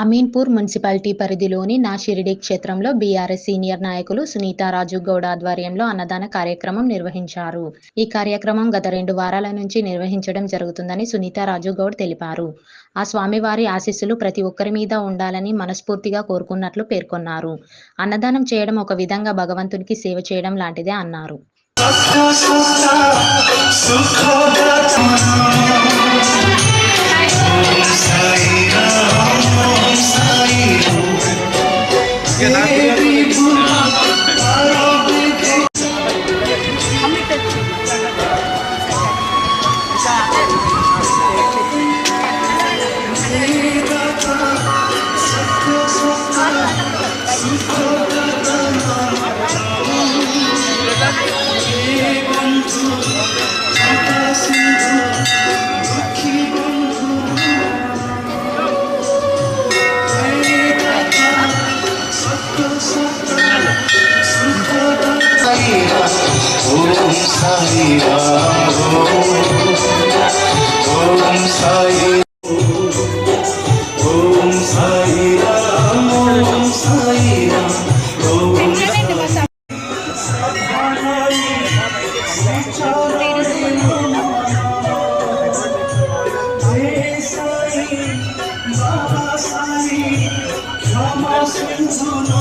Ameenpur municipality పరిధిలోని నా షిరిడి క్షేత్రంలో బీఆర్ఎస్ సీనియర్ నాయకులు సునీతారాజు గౌడ్ ఆధ్వర్యంలో అన్నదాన కార్యక్రమం నిర్వహించారు. ఈ కార్యక్రమం గత రెండు వారాల నుంచి నిర్వహించడం జరుగుతుందని సునీతారాజు గౌడ్ తెలిపారు. ఆ స్వామివారి ఆశీస్సులు ప్రతి ఒక్కరి మీద ఉండాలని మనస్ఫూర్తిగా కోరుకున్నట్లు పేర్కొన్నారు. అన్నదానం చేయడం ఒక విధంగా భగవంతునికి సేవ చేయడం లాంటిదే అన్నారు. Om Sai Ram, Om Sai Come on, sing to the